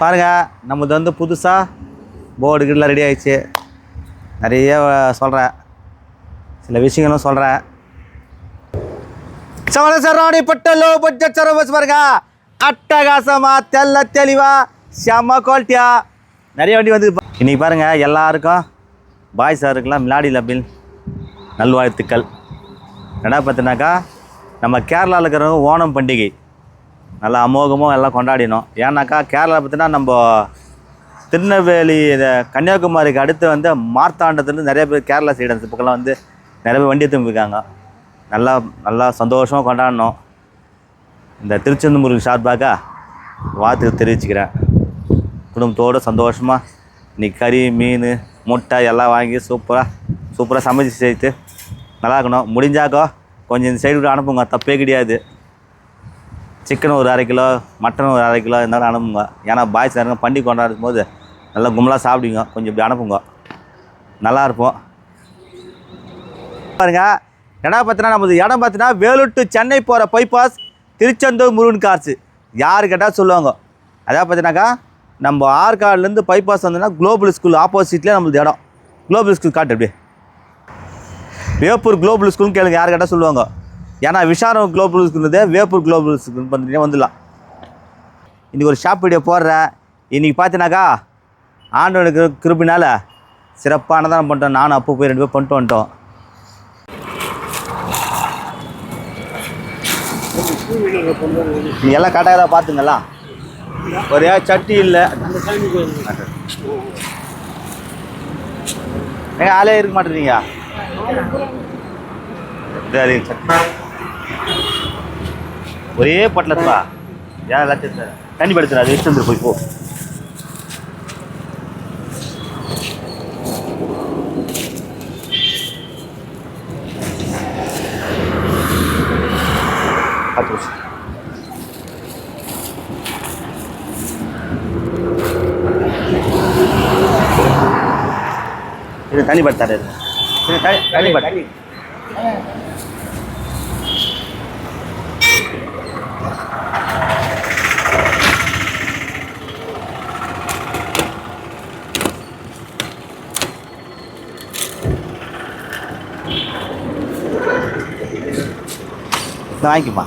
பாருங்கள் நம்மது வந்து புதுசாக போர்டு கீடெலாம் ரெடி ஆயிடுச்சு. நிறைய சொல்கிறேன் சில விஷயங்களும் சொல்கிறேன் சவண சரவணி பட்ட லோ பட்ஜெட் சரவஸ் பாருங்க. அட்டகாசமாக தெல்ல தெளிவாக செம்ம குவாலிட்டியா நிறைய வண்டி வந்து இன்றைக்கி பாருங்கள் எல்லாருக்கும் பாய் சாருக்கெல்லாம் மிலாடி லபில் நல்வாழ்த்துக்கள். என்ன பார்த்தினாக்கா நம்ம கேரளாவில் இருக்கிறவங்க ஓணம் பண்டிகை. நல்லா அமோகமாக எல்லாம் கொண்டாடினோம். ஏன்னாக்கா கேரளா பார்த்தீங்கன்னா நம்ம திருநெல்வேலி கன்னியாகுமரிக்கு அடுத்து வந்து மார்த்தாண்டத்துலேருந்து நிறைய பேர் கேரளா சைடு அந்த பக்கம்லாம் வந்து நிறைய பேர் வண்டி திரும்பியிருக்காங்க நல்லா நல்லா சந்தோஷமாக கொண்டாடினோம். இந்த திருச்செந்தூர் சார்பாக வாழ்த்துக்கு தெரிவிச்சுக்கிறேன். குடும்பத்தோடு சந்தோஷமாக இன்னைக்கு கறி மீன் முட்டை எல்லாம் வாங்கி சூப்பராக சூப்பராக சமைச்சு சேர்த்து நல்லா இருக்கணும். முடிஞ்சாக்கோ கொஞ்சம் இந்த சைடு அனுப்புங்க. தப்பே கிடையாது. சிக்கன் ஒரு அரை கிலோ மட்டன் ஒரு அரை கிலோ இருந்தாலும் அனுப்புங்க. ஏன்னா பாய்ஸ் இருங்க பண்டி கொண்டாடும் போது நல்லா கும்பலாக சாப்பிடுங்க கொஞ்சம் இப்படி அனுப்புங்க. நல்லா இருப்போம். பாருங்க இடம் பார்த்தீங்கன்னா நமது இடம் பார்த்தீங்கன்னா வேலூர் டு சென்னை போகிற பைபாஸ் திருச்செந்தூர் முருகன் கார்ஸு யார் கேட்டால் சொல்லுவாங்க. அதாவது பார்த்தீங்கன்னாக்கா நம்ம ஆற்காடுலேருந்து பைபாஸ் வந்தோம்னா குளோபல் ஸ்கூல் ஆப்போசிட்லேயே நம்மளது இடம். குளோபல் ஸ்கூல் காட்டு அப்படியே வேப்பூர் குளோபல் ஸ்கூல்னு கேளுங்க யார் கேட்டால் சொல்லுவாங்க. ஏன்னா விஷாரம் குளோபல்ஸ்க்கு ஸ்கூல்னதே வேப்பூர் குளோபல்ஸ்க்கு பண்ணுறீங்க வந்துடலாம். இன்றைக்கி ஒரு ஷாப் வீடியோ போடுறேன். இன்றைக்கி பார்த்தினாக்கா ஆண்டவனுக்கு கிருப்பினால் சிறப்பானதான் பண்ணிட்டோம். நானும் அப்போ போய் ரெண்டு பேர் பண்ணிட்டு வந்துட்டோம். நீ எல்லாம் கட்டாயதாக பார்த்துங்களா? ஒரே சட்டி இல்லை. ஏங்க ஆளே இருக்க மாட்டேறீங்க சரி சட்டி ஒரே பட்டலத்துலா ஏன் எல்லாத்தையும் சார் தண்ணி படுத்துறா. அது எடுத்து போய் போ. தண்ணி படுத்தாரு. தண்ணி தண்ணி படு. இதை வாங்கிக்குமா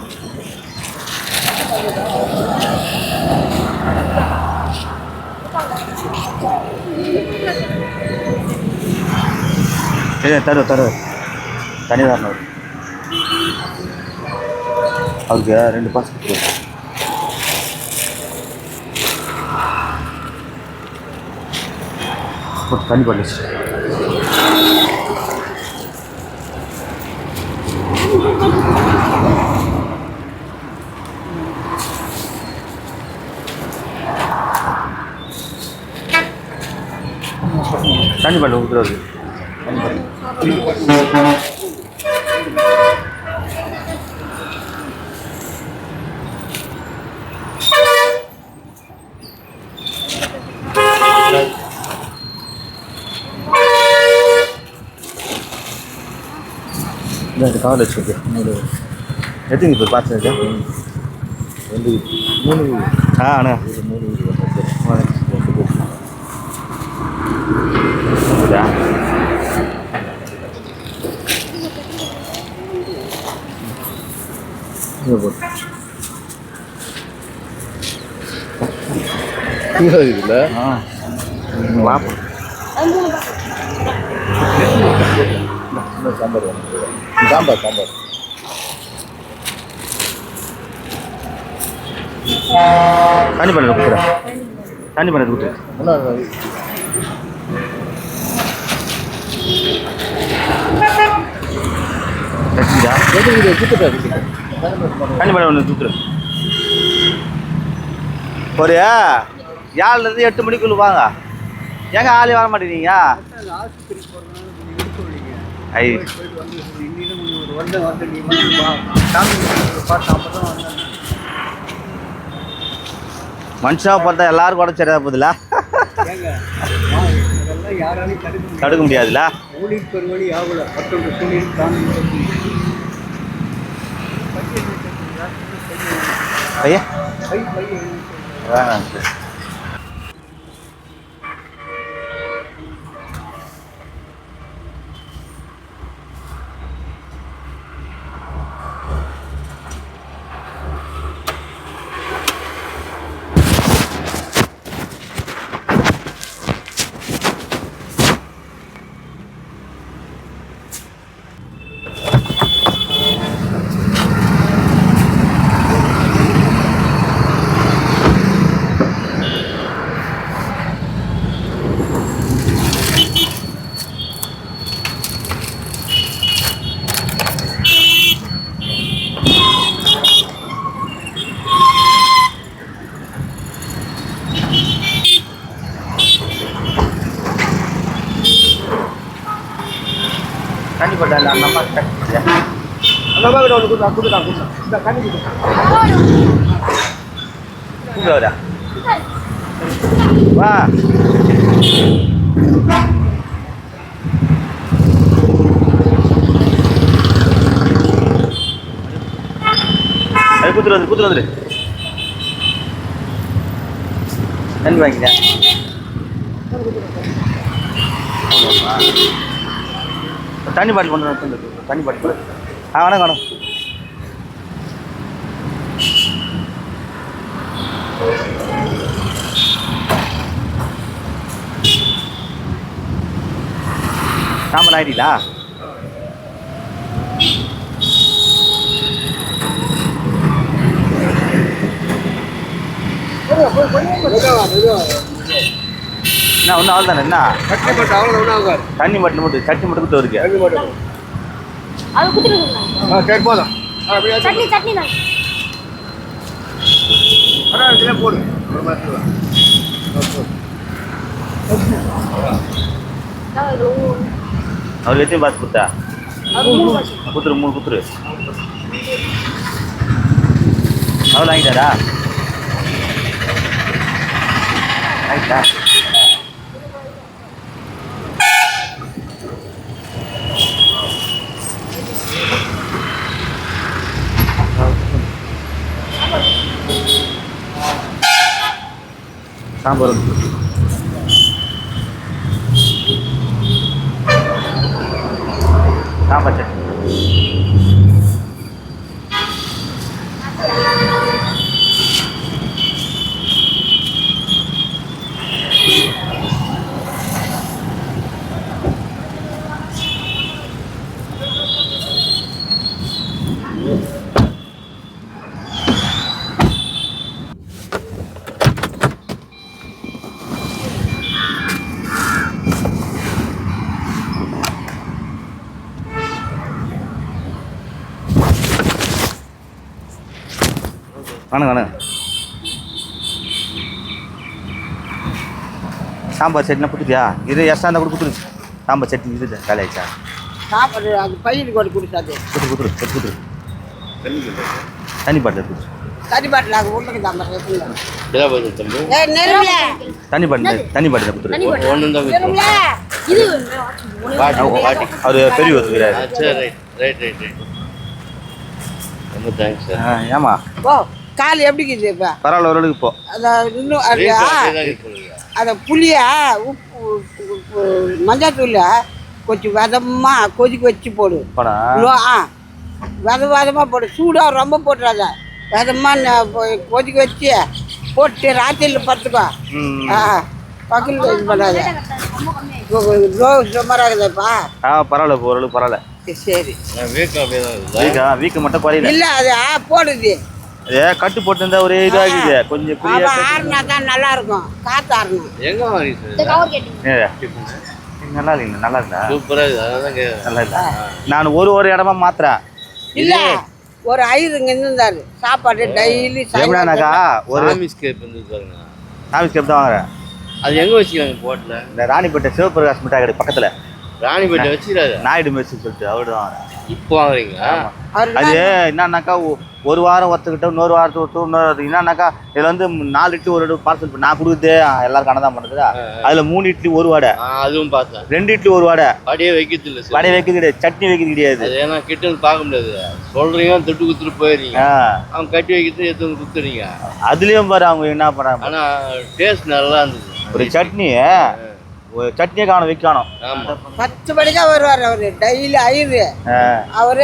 இல்லை தரு தரு தனி தரணும். அவருக்கு ரெண்டு பாஸ் கொடு தண்ணி பண்ணிச்சு தண்ணி பண்ணு ஊற்றுறது கால் வச்சுருக்கு. மூணு. எத்தனை இப்போ பார்த்து ரெண்டு. மூணு. ஆ அண்ணா மூணு வீடு இல்லை ஆ வாப்பா சாம்பார். சாம்பார். சாம்பார். தண்ணி பண்ணி கொடுத்துறேன் தண்ணி பண்ணி கொடுத்துரு என்ன கட்டிதா எது இது கிட்ட பண்ணி ஒன்று கொடுத்துரு ஒரு ஏழுலேருந்து எட்டு மணிக்குள்ள வாங்க. ஏங்க ஆளே வர மாட்டேங்கிறீங்க? ஐ. மனுஷா பார்த்தா எல்லாரும் கூட சரியா போகுதுல தடுக்க முடியாதுல்ல? Ayan. Ay, may. Ayan. அந்த அம்மா அந்த அம்மா கிட்ட ஒன்று கொடுத்தா கொடுத்தா கொடுத்தா இந்த கண்ணி கொடுத்தா கூப்பிடுவாரா வா அது குத்துரு வந்து குத்துரு வந்துரு நன்றி வாங்கிக்க தண்ணி பாட்டில் கொண்டு வந்து தண்ணி பாட்டில். ஆ வணக்கம் வணக்கம். சாம்பல் ஆயிட்டீங்களா என்ன ஒன்றும் அவ்வளோ தானே என்ன? கட்டி போட்டு அவ்வளோ ஒன்றும் ஆகாது. தண்ணி மட்டும் மட்டும் சட்னி மட்டும் கொடுத்து இருக்கு கண்ணி போட்டு அது குத்துருக்குங்க ஆ சரி போதும். சட்னி சட்னி தான். அண்ணா இதில் போடு? ஒரு மாதத்துல அவர் எத்தனை பாத்து கொடுத்தா? குத்துரு மூணு குத்துரு அவ்வளோ வாங்கிட்டாரா? ஆயிட்டா சாம்பார் சாம்பார் சட்னி வணக்கம் வணக்கம் சாம்பார் சட்னி கொடுத்துட்டியா? இது எக்ஸ்ட்ரா இருந்தால் கூட கொடுத்துரு. சாம்பார் சட்னி இது காலி ஆயிடுச்சா சாப்பாடு அது பையனுக்கு ஒரு கொடுத்தாது கொடுத்துரு கொடுத்துரு சரி கொடுத்துரு. தண்ணி பாட்டில் கொடுத்துரு. தண்ணி பாட்டில் நாங்கள் உள்ளுக்கு தான் தண்ணி பாட்டில் தண்ணி பாட்டில் கொடுத்துரு. ஒன்று தான் இது அவர் பெரிய சரி ரைட் ரைட் ரைட் ரைட். ரொம்ப தேங்க்ஸ் சார் ஏமா ஓ கால் எப்படி இருக்குது இப்போ? பரவாயில்ல ஓரளவுக்கு இப்போ அதை இன்னும் அது புளிய உப்பு மஞ்சத்தூள் கொஞ்சம் விதமாக கொதிக்க வச்சு போடு. லோ ஆ. வித விதமாக போடு. சூடாக ரொம்ப போட்டுறாத. விதமாக கொதிக்க வச்சு போட்டு ராத்திரியில் படுத்துக்கோ. ஆ பக்கத்தில் இது பண்ணாத. ரோ சுமாராகுதாப்பா ஆ பரவாயில்ல ஓரளவுக்கு பரவாயில்ல. சரி. வீக்கம் மட்டும் குறையில. இல்லை அது ஆ போடுது. ஏ கட்டு போட்டு ஒரே இதாகுது கொஞ்சம் புரிய ஆறுனா தான் நல்லா இருக்கும் காற்று ஆறணும். எங்கே நல்லா இருக்குங்க நல்லா இருக்குதா சூப்பராக இருக்குது. அதான் கே நல்லா இருக்கா நான் ஒரு ஒரு இடமா மாத்துறேன். இல்லை ஒரு ஐயர் இங்கே இருந்தாரு சாப்பாடு டெய்லி எப்படின்னாக்கா ஒரு சாமி ஸ்கேப் இருந்தது பாருங்க ஆஃபீஸ் கேப் தான் வாங்குறேன். அது எங்கே வச்சுக்கிறாங்க போட்டில் இந்த ராணிப்பேட்டை சிவபிரகாஷ் மிட்டாய் கடை பக்கத்தில். ராணிப்பேட்டை வச்சுக்கிறாரு. நாயுடு மெஸ்ஸுன்னு சொல்லிட்டு அவரு தான் வாங்குறேன். இப்போ வாங்குறீங்களா? அவர் அது என்னன்னாக்கா ஒரு வாரம் ஒருத்தக்கிட்ட இன்னொரு வாரத்துக்கு ஒருத்தர் இன்னொரு என்னன்னாக்கா இதில் வந்து நாலு இட்லி ஒரு பார்சல். நான் கொடுக்குறது எல்லாரும் கணக்கு தான் பண்ணுறதா அதில் மூணு இட்லி ஒரு வடை. அதுவும் பார்த்தேன். ரெண்டு இட்லி ஒரு வடை. அப்படியே வைக்கிறது இல்லை சார். வடை வைக்கிறது கிடையாது. சட்னி வைக்கிறது கிடையாது. ஏன்னா கிட்ட இருந்து பார்க்க முடியாது. சொல்றீங்க தொட்டு குத்துட்டு போயிடுறீங்க. அவங்க கட்டி வைக்கிறது எடுத்து வந்து குத்துறீங்க. அதுலேயும் பாரு அவங்க என்ன பண்ணுறாங்க ஆனா டேஸ்ட் நல்லா இருந்தது. ஒரு சட்னி ஒரு சட்னியை காணும் வைக்கணும். பத்து மணிக்கா வருவார் அவர். டெய்லி ஐயரு. அவரு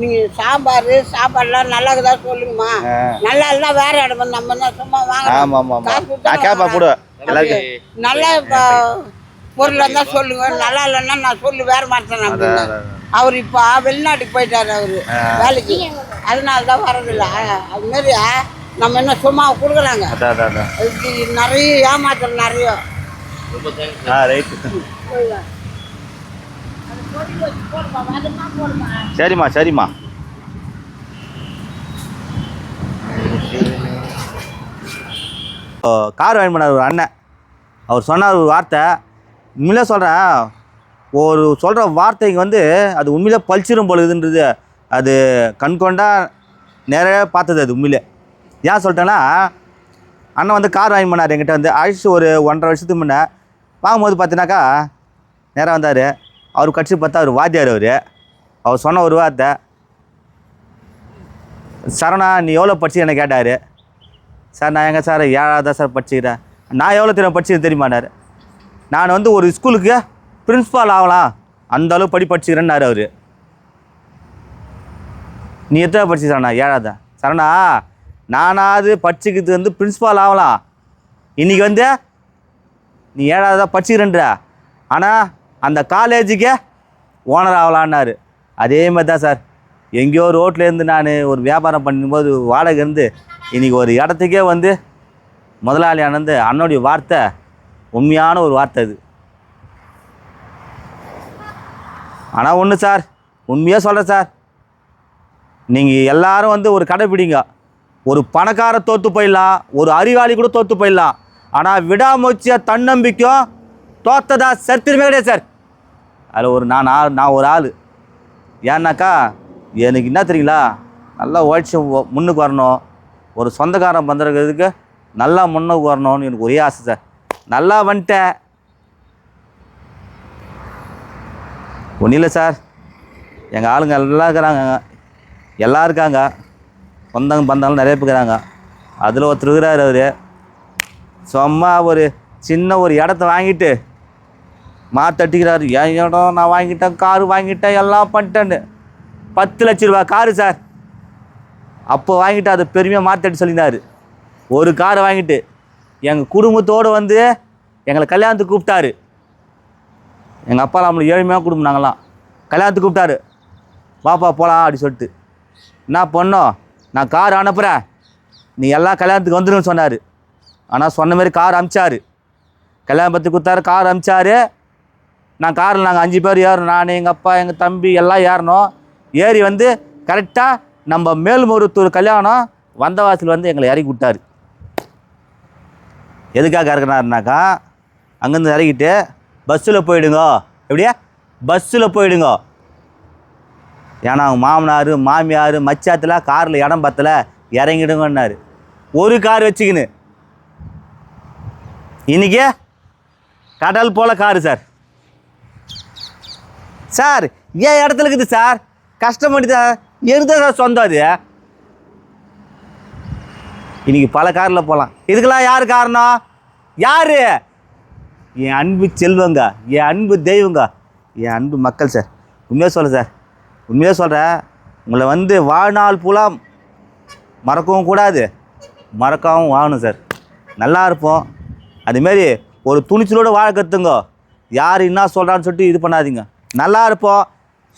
நீங்கள் சாம்பார் சாப்பாடுலாம் நல்லா இருக்குதா சொல்லுங்கம்மா. நல்லா இல்லைனா வேற இடம் நம்ம என்ன சும்மா வாங்க ஆமாம் ஆமாம் ஆமாம் கேட்பா கூட நல்லா பொருளாக இருந்தால் சொல்லுங்க. நல்லா இல்லைன்னா நான் சொல்லு வேற மாட்டேன் அப்படின்னு. அவர் இப்போ வெளிநாட்டுக்கு போயிட்டாரு அவரு. வேலைக்கு. அதனால தான் வரதில்லை. அது மாதிரி நம்ம என்ன சும்மா கொடுக்குறாங்க நிறைய ஏமாற்றம் நிறைய. ரைட்டு. சரிம்மா சரிம்மா. கார் வாங்கி பண்ணார் ஒரு அண்ணன். அவர் சொன்னார் ஒரு வார்த்தை. உண்மையிலே சொல்கிறேன் ஒரு சொல்கிற வார்த்தைக்கு வந்து அது உண்மையிலே பழிச்சிடும் பொழுதுன்றது அது கண் கொண்டா நிறைய பார்த்தது அது உண்மையிலே. ஏன் சொல்லிட்டேன்னா அண்ணன் வந்து கார் வாங்கி பண்ணார் என்கிட்ட வந்து ஆயுஷ் ஒரு ஒன்றரை வருஷத்துக்கு முன்னே. வாங்கும்போது பார்த்தினாக்கா நேராக வந்தார். அவர் கட்சி பார்த்தா அவர் வாத்தியார் அவர். அவர் சொன்ன ஒரு வார்த்தை சரணா நீ எவ்வளோ படிச்சு என்ன கேட்டார். சார் நான் எங்கே சார் ஏழாவது தான் சார் படிச்சுக்கிறேன். நான் எவ்வளோ தெரியும் படிச்சு தெரியுமானார் நான் வந்து ஒரு ஸ்கூலுக்கு பிரின்ஸ்பால் ஆகலாம். அந்த அளவு படி படிச்சுக்கிறேன்னாரு அவர். நீ எத்தனை படிச்சு சரணா ஏழாவது? சரணா நானாவது படிச்சுக்கிறது வந்து பிரின்ஸ்பால் ஆகலாம். இன்றைக்கி வந்து நீ ஏழாவது தான் படிச்சுக்கிறேன்ற. ஆனால் அந்த காலேஜுக்கே ஓனர் ஆகலான்னாரு. அதே மாதிரி தான் சார். எங்கேயோ ரோட்லேருந்து நான் ஒரு வியாபாரம் பண்ணும்போது வாடகை இருந்து இன்றைக்கி ஒரு இடத்துக்கே வந்து முதலாளி ஆனந்து அண்ணனுடைய வார்த்தை உண்மையான ஒரு வார்த்தை அது. ஆனால் ஒன்று சார் உண்மையாக சொல்கிறேன் சார். நீங்கள் எல்லாரும் வந்து ஒரு கடை பிடிங்க ஒரு பணக்கார தோற்று போயிடலாம் ஒரு அறிவாளி கூட தோற்று போயிடலாம். ஆனால் விடாமுயற்சியாக தன்னம்பிக்கையும் தோத்ததா சரித்திரமே கிடையாது சார். அதில் ஒரு நான் ஆள் நான் ஒரு ஆள். ஏன்னாக்கா எனக்கு என்ன தெரியுங்களா? நல்லா உழைச்சி முன்னுக்கு வரணும். ஒரு சொந்தக்காரன் பந்திருக்கிறதுக்கு நல்லா முன்னுக்கு வரணும்னு எனக்கு ஒரே ஆசை சார். நல்லா வந்துட்டேன். ஒன்றும் இல்லை சார். எங்கள் ஆளுங்க எல்லாம் இருக்கிறாங்க. எல்லாம் இருக்காங்க. சொந்தங்க பந்தங்களும் நிறைய பேர் இருக்கிறாங்க. அதில் ஒருத்தர் இருக்கிறார் அவர். சும்மா ஒரு சின்ன ஒரு இடத்த வாங்கிட்டு மாத்தட்டிக்கிறாரு ஏன் இடம் நான் வாங்கிட்டேன் காரு வாங்கிட்டேன் எல்லாம் பண்ணிட்டேன்னு. பத்து லட்ச ரூபா காரு சார். அப்போ வாங்கிட்டு அதை பெருமையாக மாத்தட்டி சொல்லியிருந்தாரு ஒரு காரை வாங்கிட்டு எங்கள் குடும்பத்தோடு வந்து எங்களை கல்யாணத்துக்கு கூப்பிட்டாரு. எங்கள் அப்பா நம்மளை ஏழ்மையாக குடும்பம் நாங்களாம் கல்யாணத்துக்கு கூப்பிட்டாரு. வாப்பா போகலாம் அப்படி சொல்லிட்டு. என்ன பண்ணோம் நான் கார் அனுப்புகிறேன் நீ எல்லாம் கல்யாணத்துக்கு வந்துடுன்னு சொன்னார். ஆனால் சொன்ன மாதிரி கார் அமிச்சார். கல்யாணம் பற்றி கொடுத்தாரு கார் அமிச்சாரு. நான் காரில் நாங்கள் அஞ்சு பேர் ஏறணும். நான் எங்கள் அப்பா எங்கள் தம்பி எல்லாம் ஏறணும். ஏறி வந்து கரெக்டாக நம்ம மேல்மருத்தூர் கல்யாணம் வந்தவாசல் வந்து எங்களை இறக்கி விட்டார். எதுக்காக இறக்குனாருனாக்கா அங்கேருந்து இறக்கிட்டு பஸ்ஸில் போயிடுங்க. எப்படியா? பஸ்ஸில் போயிடுங்க. ஏன்னா அவங்க மாமனார் மாமியார் மச்சாத்தில் காரில் இடம் பத்தல இறங்கிடுங்கன்னாரு. ஒரு கார் வச்சுக்கின்னு. இன்னைக்கு கடல் போல் காரு சார். சார் ஏன் இடத்துல இருக்குது சார்? கஷ்டப்பட்டு சார் எதுதான் சார் சொந்தம் அது? இன்னைக்கு பல காரில் போகலாம் இதுக்கெல்லாம் யார் காரணம்? யார்? என் அன்பு செல்வங்க என் அன்பு தெய்வங்க என் அன்பு மக்கள் சார். உண்மையாக சொல்ல சார். உண்மையாக சொல்கிறேன் உங்களை வந்து வாழ்நாள் பூலாம் மறக்கவும் கூடாது. மறக்கவும் வாழணும் சார். நல்லா இருப்போம். அதுமாரி ஒரு துணிச்சலோடு வாழ கற்றுங்க யார் என்ன சொல்கிறான்னு சொல்லிட்டு இது பண்ணாதீங்க. நல்லா இருப்போம்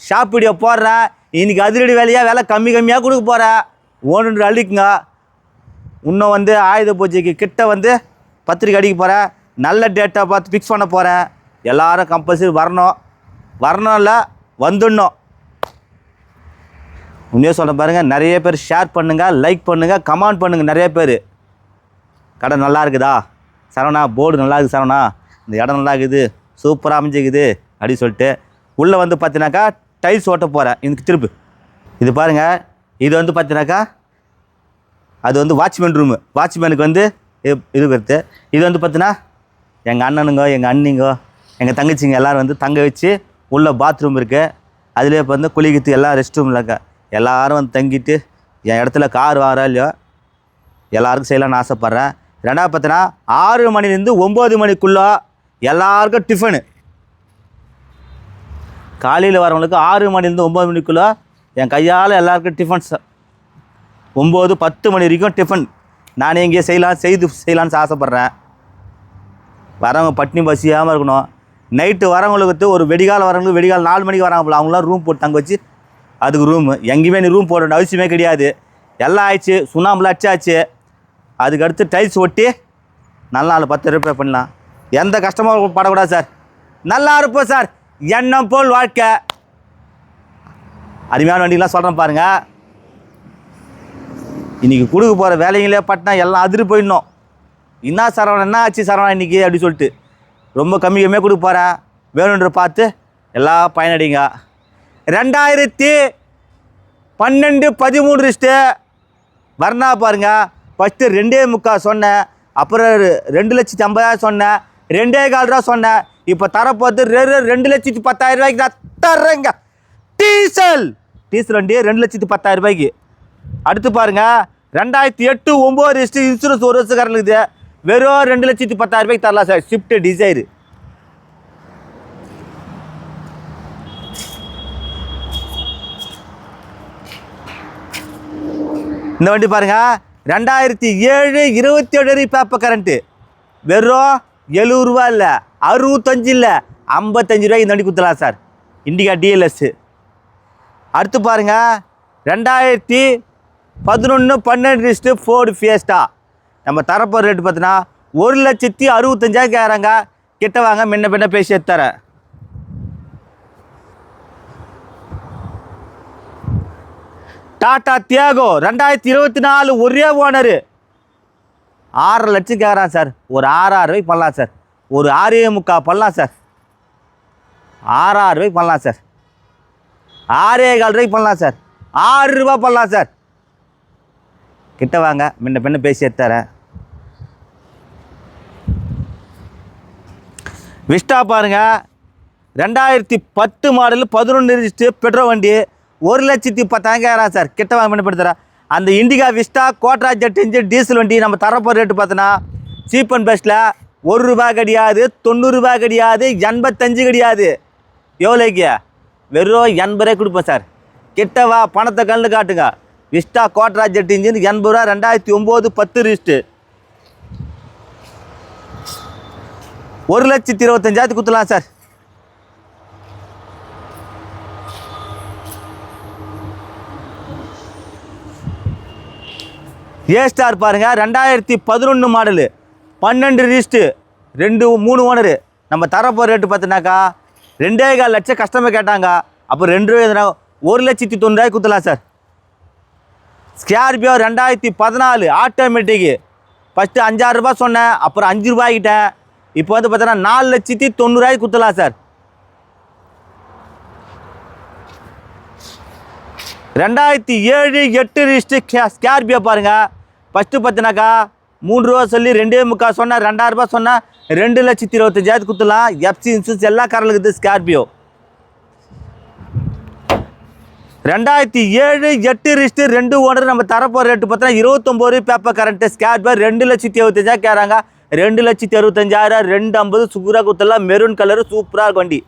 ஷாப் வீடியோ போடுறேன் இன்றைக்கி அதிரடி வேலையாக விலை கம்மி கம்மியாக கொடுக்க போகிறேன் ஓன்று அழிக்குங்க. இன்னும் வந்து ஆயுத பூஜைக்கு கிட்ட வந்து பத்திரிக்கை அடிக்க போகிறேன் நல்ல டேட்டா பார்த்து ஃபிக்ஸ் பண்ண போகிறேன் எல்லாரும் கம்பல்சரி வரணும். வரணும் இல்லை வந்துடணும். உண்மையாக சொல்ல பாருங்கள் நிறைய பேர் ஷேர் பண்ணுங்கள் லைக் பண்ணுங்கள் கமெண்ட் பண்ணுங்கள் நிறைய பேர். கடை நல்லா இருக்குதா? சரவணா போர்டு நல்லா இருக்குது சரவணா. இந்த இடம் நல்லா இருக்குது. சூப்பராக அமைஞ்சிக்குது அப்படின்னு சொல்லிட்டு உள்ளே வந்து பார்த்தினாக்கா டைல்ஸ் ஓட்ட போகிறேன் இதுக்கு திருப்பு. இது பாருங்கள் இது வந்து பார்த்தீங்கன்னாக்கா அது வந்து வாட்ச்மேன் ரூமு வாட்ச்மேனுக்கு வந்து இது- இருக்கிறது. இது வந்து பார்த்தீங்கன்னா எங்கள் அண்ணனுங்க எங்கள் அண்ணிங்கோ எங்கள் தங்கச்சிங்க எல்லோரும் வந்து தங்க வச்சு உள்ளே பாத்ரூம் இருக்குது அதுலேயே இப்போ வந்து குளிக்கிறது எல்லாம் ரெஸ்ட் ரூமில் இருக்க. எல்லாரும் வந்து தங்கிட்டு என் இடத்துல கார் வாரா இல்லையோ எல்லாருக்கும் செய்யலாம்னு ஆசைப்பட்றேன். ரெண்டாவது பார்த்தீங்கன்னா ஆறு மணிலேருந்து ஒம்பது மணிக்குள்ளே எல்லாருக்கும் டிஃபனு காலையில் வரவங்களுக்கு ஆறு மணிலேருந்து ஒம்பது மணிக்குள்ளே என் கையால் எல்லாருக்கும் டிஃபன் ஒம்பது பத்து மணி வரைக்கும் டிஃபன் நானே இங்கேயே செய்யலாம் செய்து செய்யலான்னு ஆசைப்பட்றேன். வரவங்க பட்னி பசியாமல் இருக்கணும். நைட்டு வரவங்களுக்கு ஒரு வெடிகால் வரவங்களுக்கு வெடிகால் நாலு மணிக்கு வராங்க போல. அவங்களாம் ரூம் போட்டு தங்க வச்சு அதுக்கு ரூமு எங்கேயுமே நீ ரூம் போட வேண்டிய அவசியமே கிடையாது. எல்லாம் ஆயிடுச்சு. சுண்ணாம்புல அடிச்சாச்சு. அதுக்கு அடுத்து டைல்ஸ் ஒட்டி நல்ல நாள் பத்து ரிப்பேர் பண்ணலாம். எந்த கஷ்டமும் படக்கூடாது சார் நல்லா இருப்போம் சார் எண்ணம் போல் வாழ்க்கை? அருமையான வண்டிலாம் சொல்கிறேன் பாருங்கள் இன்றைக்கி கொடுக்க போகிற வேலைங்களே பட்டினா எல்லாம் அதிர் போயிடணும். என்ன சரவணன் என்ன ஆச்சு சரவணம் இன்றைக்கி அப்படி சொல்லிட்டு. ரொம்ப கம்மி கம்மியாக கொடுக்க போகிறேன் வேணுன்ற பார்த்து எல்லாம் பயனடிங்க. ரெண்டாயிரத்தி பன்னெண்டு பதிமூணு ரிஸ்ட்டு. வர்ணா பாருங்க. ஃபஸ்ட்டு ரெண்டே முக்கால் சொன்னேன். அப்புறம் ரெண்டு லட்சத்தி ஐம்பதாயிரம் சொன்னேன். ரெண்டே கால் ரூபா சொன்னேன். இப்போ தரப்போது ரெ- ரெண்டு லட்சத்தி பத்தாயிரம் ரூபாய்க்கு நான் தர்றேங்க. டீசல். டீசல் வண்டி ரெண்டு லட்சத்தி பத்தாயிரம் ரூபாய்க்கு. அடுத்து பாருங்க. ரெண்டாயிரத்தி எட்டு ஒம்பது ரிஸ்ட்டு இன்சூரன்ஸ் ஒரு வருஷக்காரன் இருக்குது வெறும் ரெண்டு லட்சத்தி பத்தாயிரம் ரூபாய்க்கு தரலாம் சார். ஸ்விஃப்ட் டிசைரு இந்த வண்டி பாருங்க. ரெண்டாயிரத்தி ஏழு இருபத்தி ஏழு பேப்பர் கரண்ட்டு வெறும் எழுபது ரூபா இல்லை. அறுபத்தஞ்சு இல்லை ஐம்பத்தஞ்சு ரூபாய்க்கு இந்த வண்டி குத்தலாம் சார். இண்டிகா டிஎல்எஸ்ஸு அடுத்து பாருங்க ரெண்டாயிரத்தி பதினொன்று பன்னெண்டு லிஸ்ட்டு ஃபோர்டு ஃபியஸ்டா நம்ம தரப்போ ரேட்டு பார்த்தோன்னா ஒரு லட்சத்தி அறுபத்தஞ்சாயிரம் கேட்குறாங்க கிட்ட வாங்க முன்ன பின்ன பேசி தரேன் டாடா தியாகோ ரெண்டாயிரத்தி இருபத்தி நாலு ஒரே ஓனரு. ஆறரை லட்சம் கேட்குறான் சார். ஒரு ஆறாயிரம் ரூபாய்க்கு பண்ணலாம் சார். ஒரு ஆறே முக்கால் பண்ணலாம் சார். ஆறாறு ரூபாய்க்கு பண்ணலாம் சார். ஆறே கால் ரூபாய்க்கு பண்ணலாம் சார். ஆறு ரூபா பண்ணலாம் சார். கிட்ட வாங்க முன்ன பின்ன பேசி தரேன் விஸ்டா பாருங்க. ரெண்டாயிரத்தி பத்து மாடல் பதினொன்று ரிஜிஸ்ட்டு பெட்ரோல் வண்டி ஒரு லட்சத்தி பத்தாயிரம் சார். கிட்ட வாங்க பண்ணப்படுத்துறேன் அந்த Indica Vista Quadrajet engine diesel வண்டி நம்ம தரப்போ ரேட்டு பார்த்தோன்னா சீப் அண்ட் பெஸ்ட்டில் ஒரு ரூபாய் கிடையாது தொண்ணூறு ரூபாய் கிடையாது எண்பத்தஞ்சு கிடையாது. எவ்வளோக்கு வெறும் எண்பது ரூபாய் கொடுப்பேன் சார். கிட்டவா? பணத்தை கண்ணு காட்டுங்க. விஸ்டா கோட்ரா ஜெட் இன்ஜின் எண்பது ரூபா ரெண்டாயிரத்தி ஒம்பது பத்து ரிஸ்ட்டு ஒரு லட்சத்தி இருபத்தஞ்சாயிரத்து கொடுத்துலாம் சார். ஏ ஸ்டார் பாருங்கள் ரெண்டாயிரத்தி பதினொன்று மாடலு பன்னெண்டு ரிஜிஸ்ட்டு ரெண்டு மூணு ஓனரு நம்ம தரப்போ ரேட்டு பார்த்தினாக்கா ரெண்டே கால் லட்சம் கஸ்டமர் கேட்டாங்க. அப்போ ரெண்டு ரூபா எதுனா ஒரு லட்சத்தி தொண்ணூறாய் குத்தலாம் சார் ஸ்கார்பியோ ரெண்டாயிரத்தி பதினாலு ஆட்டோமேட்டிக்கு ஃபஸ்ட்டு அஞ்சாறு ரூபாய் சொன்னேன் அப்புறம் அஞ்சு ரூபாய்க்கிட்டேன் இப்போ வந்து பார்த்தோன்னா நாலு லட்சத்தி தொண்ணூறாய் குத்தலாம் சார் ரெண்டாயிரத்தி ஏழு எட்டு ரிஜிஸ்டர் ஸ்கார்பியோ பாருங்கள் ஃபஸ்ட்டு பார்த்தினாக்கா மூணு ரூபா சொல்லி ரெண்டே முக்கால் சொன்னால் ரெண்டாயிரம் சொன்னால் சொன்னேன் ரெண்டு லட்சத்தி இருபத்தஞ்சாயிரத்து குத்துலாம். எஃப்சி இன்சூரன்ஸ் எல்லா காரில் இருக்குது ஸ்கார்பியோ ரெண்டாயிரத்தி ஏழு எட்டு ரிஸ்ட்டு ரெண்டு ஓனர் நம்ம தரப்போகிற ரேட்டு பார்த்தா இருபத்தொம்போது பேப்பர் கரண்ட்டு ஸ்கேர்பியோ ரெண்டு லட்சத்தி இருபத்தஞ்சாயிரம் கேட்குறாங்க. ரெண்டு லட்சத்தி அறுபத்தஞ்சாயிரம் ரெண்டு ஐம்பது சுகுரா குத்தலாம். மெரூன் கலரு சூப்பராக இருக்கும் வண்டி.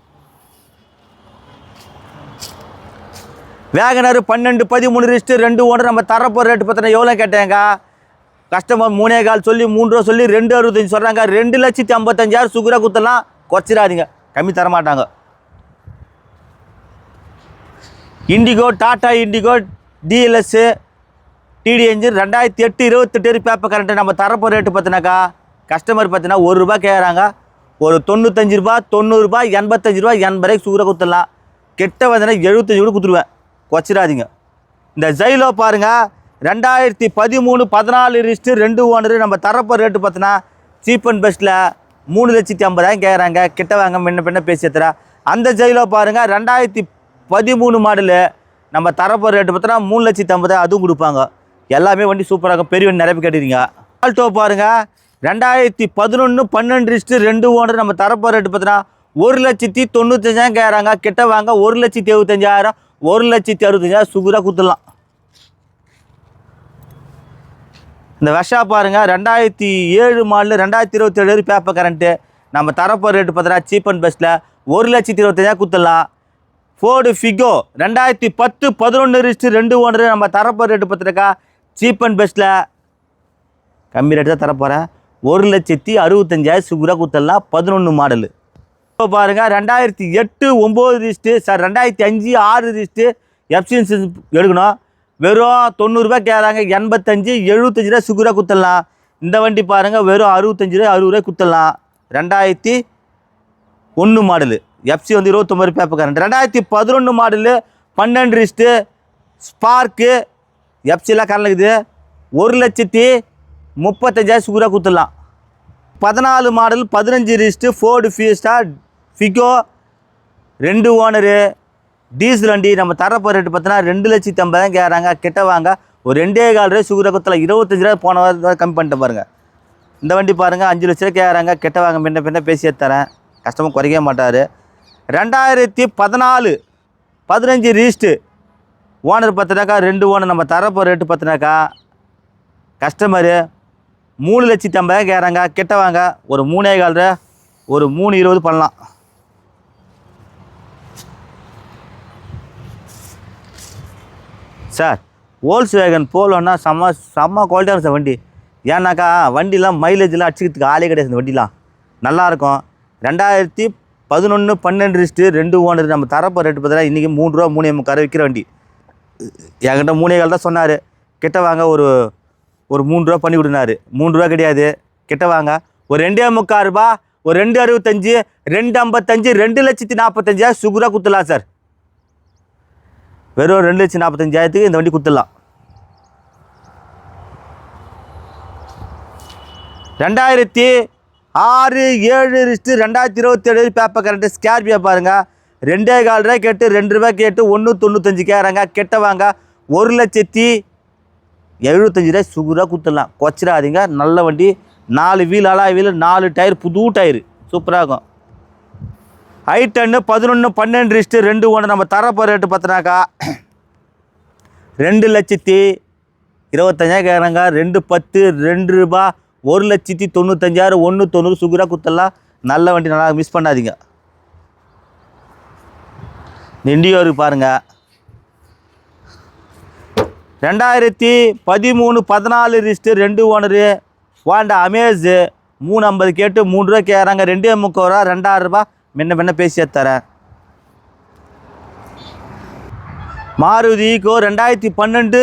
வேகனர் பன்னெண்டு பதிமூணு ரிஸ்ட்டு ரெண்டு ஓனர் நம்ம தரப்போகிற ரேட்டு பார்த்தோன்னா எவ்வளோ கேட்டேங்க? கஸ்டமர் மூணே கால் சொல்லி மூணு ரூபா சொல்லி ரெண்டு அறுபத்தஞ்சு சொல்கிறாங்க ரெண்டு லட்சத்தி ஐம்பத்தஞ்சாயிரம் சுகுரா குத்தலாம் குறைச்சிடாதீங்க. கம்மி தர மாட்டாங்க Indigo Tata Indigo DLS TD engine ரெண்டாயிரத்தி எட்டு இருபத்தெட்டு பேப்பர் கரண்ட்டு நம்ம தரப்போ ரேட்டு பார்த்தினாக்கா கஸ்டமர் பார்த்தினா ஒரு ரூபா கேட்குறாங்க ஒரு தொண்ணூத்தஞ்சு ரூபா தொண்ணூறுரூபா எண்பத்தஞ்சு ரூபா எண்பது ரூபாய்க்கு சுகுரா கொடுத்துடலாம் கெட்ட வந்தனா எழுபத்தஞ்சு கூட கொடுத்துருவேன் குறைச்சிடாதீங்க. இந்த ஜைலோ பாருங்கள் ரெண்டாயிரத்தி பதிமூணு பதினாலு ரிஸ்ட்டு ரெண்டு ஓனரு. நம்ம தரப்போ ரேட்டு பார்த்தோன்னா சீப் அண்ட் பெஸ்ட்டில் மூணு லட்சத்தி ஐம்பதாயிரம் கேட்குறாங்க கிட்ட வாங்க முன்ன பின்ன பேசி ஏத்துறா. அந்த ஜெயிலோ பாருங்கள் ரெண்டாயிரத்தி பதிமூணு மாடலு நம்ம தரப்போ ரேட்டு பார்த்தோன்னா மூணு லட்சத்தி ஐம்பதாயிரம் அதுவும் கொடுப்பாங்க. எல்லாமே வண்டி சூப்பராக இருக்கும். பெரிய வண்டி நிறைய பேர் கேட்டுறீங்க ஆல்டோ பாருங்கள் ரெண்டாயிரத்தி பதினொன்று பன்னெண்டு ரிஸ்ட்டு ரெண்டு ஓனர். நம்ம தரப்போ ரேட்டு பார்த்தோன்னா ஒரு லட்சத்தி தொண்ணூத்தஞ்சாயிரம் கேட்குறாங்க கிட்ட வாங்க ஒரு லட்சத்தி எழுபத்தஞ்சாயிரம் ஒரு லட்சத்தி அறுபத்தஞ்சாயிரம் சுகுராக கொடுத்துடலாம். இந்த விஷா பாருங்க ரெண்டாயிரத்தி ஏழு மாடல் ரெண்டாயிரத்தி இருபத்தி ஏழு பேப்பர் கரண்ட்டு நம்ம தரப்போ ரேட்டு பார்த்தா சீப் அண்ட் பெஸ்ட்டில் ஒரு லட்சத்தி இருபத்தஞ்சாயிரம் குத்தலாம் ஃபோர்டு ஃபிகோ ரெண்டாயிரத்தி பத்து பதினொன்று ரிஸ்ட்டு ரெண்டு ஓனரு நம்ம தரப்போ ரேட்டு பார்த்துருக்கா சீப் அண்ட் பெஸ்ட்டில் கம்மி ரேட்டு தான் தரப்போகிறேன் ஒரு லட்சத்தி அறுபத்தஞ்சாயிரம் சுகுரா குத்தலாம் பதினொன்று மாடலு. இப்போ பாருங்கள் ரெண்டாயிரத்தி எட்டு ஒம்பது ரிஸ்ட்டு சார் ரெண்டாயிரத்தி அஞ்சு ஆறு ரிஸ்ட்டு எஃப்சிஎன்சி எடுக்கணும். வெறும் தொண்ணூறுரூவா கேட்குறாங்க. எண்பத்தஞ்சு எழுபத்தஞ்சு ரூபா சுகுரா குத்தலாம். இந்த வண்டி பாருங்கள் வெறும் அறுபத்தஞ்சு ரூபா அறுபது ரூபாய் குத்தலாம். ரெண்டாயிரத்தி ஒன்று மாடலு. எஃப்சி வந்து இருபத்தொம்பது பேப்பர் கரண்ட் ரெண்டாயிரத்தி பதினொன்று மாடலு பன்னெண்டு ரிஸ்ட்டு ஸ்பார்க்கு எஃப்சிலாம் கரண்ட் இருக்குது. ஒரு லட்சத்தி முப்பத்தஞ்சாயிரம் சுகுரா குத்தலாம். பதினாலு மாடல் பதினஞ்சு ரிஸ்ட்டு ஃபோர்டு ஃபியூஸ்டா ஃபிகோ ரெண்டு ஓனரு டீசல் வண்டி நம்ம தரப்போ ரேட்டு பார்த்தீங்கன்னா ரெண்டு லட்சத்தி ஐம்பதாயிரம் கேட்குறாங்க. கிட்ட வாங்க. ஒரு ரெண்டே கால் ரூபாய் சுகுரகத்தில் இருபத்தஞ்சு ரூபா போன வாரம் கம்மி பண்ணிட்டு பாருங்கள் இந்த வண்டி பாருங்கள் அஞ்சு லட்ச ரூபா கேட்குறாங்க. கிட்ட வாங்க பின்ன பின்ன பேசியே தரேன் கஸ்டமர் குறைக்க மாட்டார். ரெண்டாயிரத்தி பதினாலு பதினஞ்சு ரீஸ்ட்டு ஓனர் பார்த்தினாக்கா ரெண்டு ஓனர் நம்ம தரப்போ ரேட்டு பார்த்தினாக்கா கஸ்டமரு மூணு லட்சத்தி ஐம்பதாயிரம் கேட்குறாங்க. கிட்ட வாங்க. ஒரு மூணே கால் ஒரு மூணு இருபது பண்ணலாம். சார் ஓல்ஸ் வேகன் போலோன்னா செம்ம செம்ம குவாலிட்டியான சார் வண்டி. ஏன்னாக்கா வண்டிலாம் மைலேஜ்லாம் அடிச்சுக்கிறதுக்கு ஆளே கிடையாது இந்த வண்டிலாம். நல்லாயிருக்கும் ரெண்டாயிரத்தி பதினொன்று பன்னெண்டு ரிஸ்ட்டு ரெண்டு ஓனர். நம்ம தரப்போ ரேட்டு பார்த்தீங்கன்னா இன்றைக்கி மூணு ரூபா மூணே முக்கார விற்கிற வண்டி. என்கிட்ட மூணே கால் தான் சொன்னார். கிட்ட வாங்க ஒரு ஒரு மூணு ரூபா பண்ணி கொடுனாரு. மூணு ரூபா கிடையாது. கிட்ட வாங்க. ஒரு ரெண்டே முக்கால் ரூபா ஒரு ரெண்டு அறுபத்தஞ்சு ரெண்டு ஐம்பத்தஞ்சு ரெண்டு லட்சத்தி நாற்பத்தஞ்சாயிரம் சுகுராக குத்துலாம் சார். வெறும் ரெண்டு லட்சம் நாற்பத்தஞ்சாயிரத்துக்கு இந்த வண்டி கொடுத்துடலாம் ரெண்டாயிரத்தி ஆறு ஏழு ரிஸ்ட்டு ரெண்டாயிரத்தி இருபத்தேழு பேப்பர் கரண்ட்டு ஸ்கார்பியோ பாருங்கள் ரெண்டே கால் ரூபாய் கேட்டு ரெண்டு ரூபாய் கேட்டு ஒன்று தொண்ணூத்தஞ்சு கேட்குறாங்க. கெட்ட வாங்க. ஒரு லட்சத்தி எழுபத்தஞ்சு ரூபாய் சுகுராக கொடுத்துடலாம் கொச்சிடாதீங்க. நல்ல வண்டி. நாலு வீல் அலா வீல் நாலு டயர் புது டயரு. சூப்பராக இருக்கும். ஐ டென்னு பதினொன்று பன்னெண்டு ரிஸ்ட்டு ரெண்டு ஒன்று நம்ம தரப்போ ரேட்டு பார்த்தினாக்கா ரெண்டு லட்சத்தி இருபத்தஞ்சாயிரம் கேட்குறாங்க ரெண்டு பத்து ரெண்டு ரூபா ஒரு லட்சத்தி தொண்ணூத்தஞ்சாயிரம் ஒன்று தொண்ணூறு சுகுராக குத்தலாம் நல்ல வண்டி நல்லா மிஸ் பண்ணாதீங்க. நெண்டியோருக்கு பாருங்கள் ரெண்டாயிரத்தி பதிமூணு பதினாலு ரிஸ்ட்டு ரெண்டு ஓனரு. வாண்டா அமேஸு. மூணு ஐம்பது கேட்டு மூணு ரூபா கேட்குறாங்க ரெண்டே முக்கால் ரூபா ரெண்டாயிரம் ரூபா. முன்ன முன்ன பேசி தரேன் மாருதி ஈகோ ரெண்டாயிரத்தி பன்னெண்டு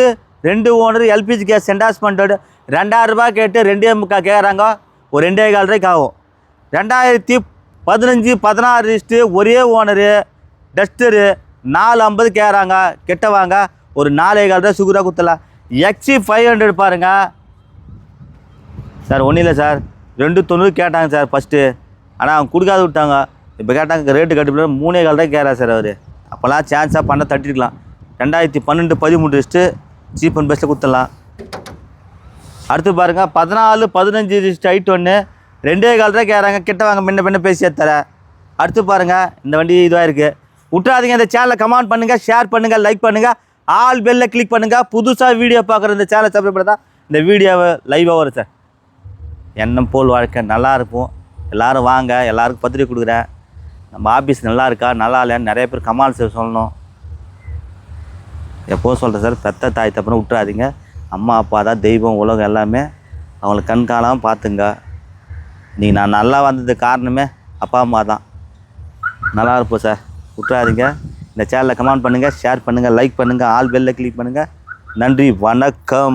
ரெண்டு ஓனர் எல்பிஜி கேஸ் சென்டாஸ்மெண்ட்டோடு ரெண்டாயிரரூபா கேட்டு ரெண்டே முக்கால் கேட்குறாங்க ஒரு ரெண்டே கால் ரூபாய்க்கு ஆகும். ரெண்டாயிரத்தி பதினஞ்சு பதினாறு லிஸ்ட்டு ஒரே ஓனரு டஸ்டரு நாலு ஐம்பது கேட்குறாங்க கெட்ட வாங்க. ஒரு நாலே கால் ரூபாய் சுகுராக குத்தலாம் எக்ஸி ஃபைவ் ஹண்ட்ரட் பாருங்கள் சார் ஒன்றும் இல்லை சார். ரெண்டு தொண்ணூறு கேட்டாங்க சார் ஃபஸ்ட்டு ஆனால் அவங்க கொடுக்காது விட்டாங்க. இப்போ கேட்டாங்க ரேட்டு கட்டுப்பில் மூணே கால் தான் கேரா சார் அவர். அப்போல்லாம் சான்ஸாக பண்ண தட்டிருக்கலாம். ரெண்டாயிரத்தி பன்னெண்டு பதிமூணு லிஸ்ட்டு சீப் அண்ட் பெஸ்ட்டில் கொடுத்துடலாம். அடுத்து பாருங்கள் பதினாலு பதினஞ்சு லிஸ்ட் ஹைட் ஒன்று ரெண்டே கால் தான் கேட்குறாங்க கிட்ட வாங்க முன்ன பின்ன பேசியே தரேன் அடுத்து பாருங்கள் இந்த வண்டி இதுவாக இருக்குது விட்றாதீங்க இந்த சேனலை கமெண்ட் பண்ணுங்கள் ஷேர் பண்ணுங்கள் லைக் பண்ணுங்கள் ஆல் பெல்லில் கிளிக் பண்ணுங்கள் புதுசாக வீடியோ பார்க்குற இந்த சேனலை சப்ஸ்கிரைப் பண்ணால் தான் இந்த வீடியோவை லைவாக வரும் சார் எண்ணம் போல் வாழ்க்கை நல்லா எல்லோரும் வாங்க எல்லாருக்கும் பத்திரிக்கை கொடுக்குறேன். நம்ம ஆஃபீஸ் நல்லா இருக்கா நல்லா இல்லையான்னு நிறைய பேர் கமால் சார் சொல்லணும். எப்போ சொல்கிறேன் சார் பெத்த தாய் தப்புன்னு விட்டுறாதீங்க. அம்மா அப்பா தான் தெய்வம் உலகம் எல்லாமே. அவங்கள கண்காணாமல் பார்த்துங்க. நீ நான் நல்லா வந்ததுக்கு காரணமே அப்பா அம்மா தான். நல்லா இருப்போம் சார் விட்டுறாதீங்க. இந்த சேனலில் கமெண்ட் பண்ணுங்கள் ஷேர் பண்ணுங்கள் லைக் பண்ணுங்கள் ஆல் பெல்ல கிளிக் பண்ணுங்கள் நன்றி வணக்கம்.